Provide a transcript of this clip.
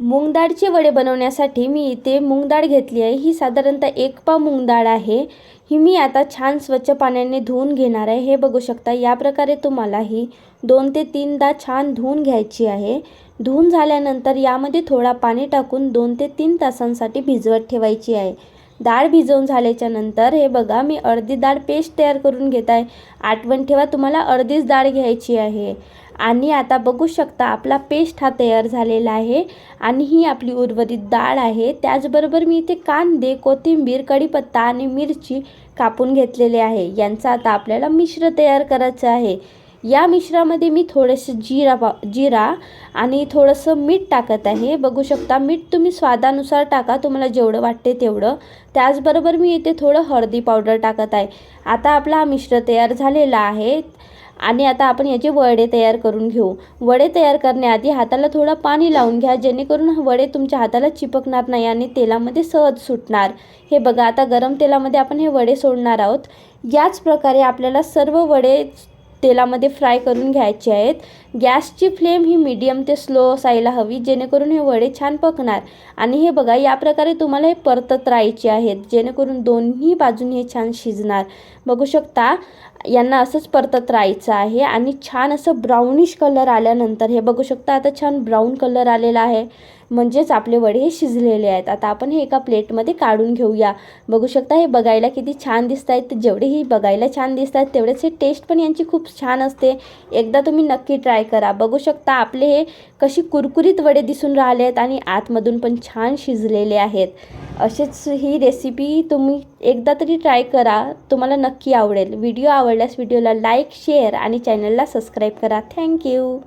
मूग डाळचे वडे बनवण्यासाठी मी इथे मूग डाळ घेतली आहे. ही साधारणतः एक पाव मूग डाळ आहे. ही मी आता छान स्वच्छ पाण्याने धुवून घेणार आहे. हे बघू शकता या प्रकारे तुम्हाला ही दोन ते तीनदा छान धुवून घ्यायची आहे. धुवून झाल्यानंतर यामध्ये थोडा पाणी टाकून दोन ते तीन तासांसाठी भिजवत ठेवायची आहे. डाळ भिजवून झाल्याच्यानंतर हे बघा मी अर्धी डाळ पेस्ट तयार करून घेत आहे. आठवण ठेवा तुम्हाला अर्धीच डाळ घ्यायची आहे. आणि आता बघू शकता आपला पेस्ट हा तयार झालेला आहे आणि ही आपली उर्वरित डाळ आहे. त्याचबरोबर मी इथे कांदे कोथिंबीर कढीपत्ता आणि मिरची कापून घेतलेले आहे. यांचा आता आपल्याला मिश्र तयार करायचं आहे. या मिश्रामध्ये मी थोडंसं जिरा पा जिरा आणि थोडंसं मीठ टाकत आहे. बघू शकता मीठ तुम्ही स्वादानुसार टाका तुम्हाला जेवढं वाटते तेवढं. त्याचबरोबर मी इथे थोडं हळदी पावडर टाकत आहे. आता आपला हा मिश्र तयार झालेला आहे आणि आता आपण याचे वडे तयार करून घेऊ. वडे तयार करण्याआधी हाताला थोडं पाणी लावून घ्या जेणेकरून वडे तुमच्या हाताला चिपकणार नाही आणि तेलामध्ये सहज सुटणार. हे बघा आता गरम तेलामध्ये आपण हे वडे सोडणार आहोत. याच प्रकारे आपल्याला सर्व वडे तेलामध्ये फ्राय करून घ्यायचे आहेत. गॅसची फ्लेम ही मीडियम ते स्लो असायला हवी जेणेकरून हे वडे छान पकणार. आणि हे बघा या प्रकारे तुम्हाला हे परतत राहायचे आहेत जेणेकरून दोन्ही बाजूने हे छान शिजणार. बघू शकता यांना असंच परतत राहायचं आहे आणि छान असं ब्राउनिश कलर आल्यानंतर हे बघू शकता आता छान ब्राऊन कलर आलेला आहे. म्हणजेच आपले वडे हे शिजलेले आहेत. आता आपण हे एका प्लेटमध्ये काढून घेऊया. बघू शकता हे बघायला किती छान दिसत आहेत जेवढेही बघायला छान दिसत आहेत तेवढेच हे टेस्ट पण यांची खूप छान असते. एकदा तुम्ही नक्की ट्राय करा. बघू शकता आपले हे कशी कुरकुरीत वडे दिसून राहिले आहेत आणि आतमधून पण छान शिजलेले आहेत. असेच ही रेसिपी तुम्ही एकदा तरी ट्राय करा. तुम्हाला नक्की आवडेल. व्हिडिओ आवडल्यास व्हिडिओला लाईक शेअर आणि चॅनलला सबस्क्राईब करा. थँक्यू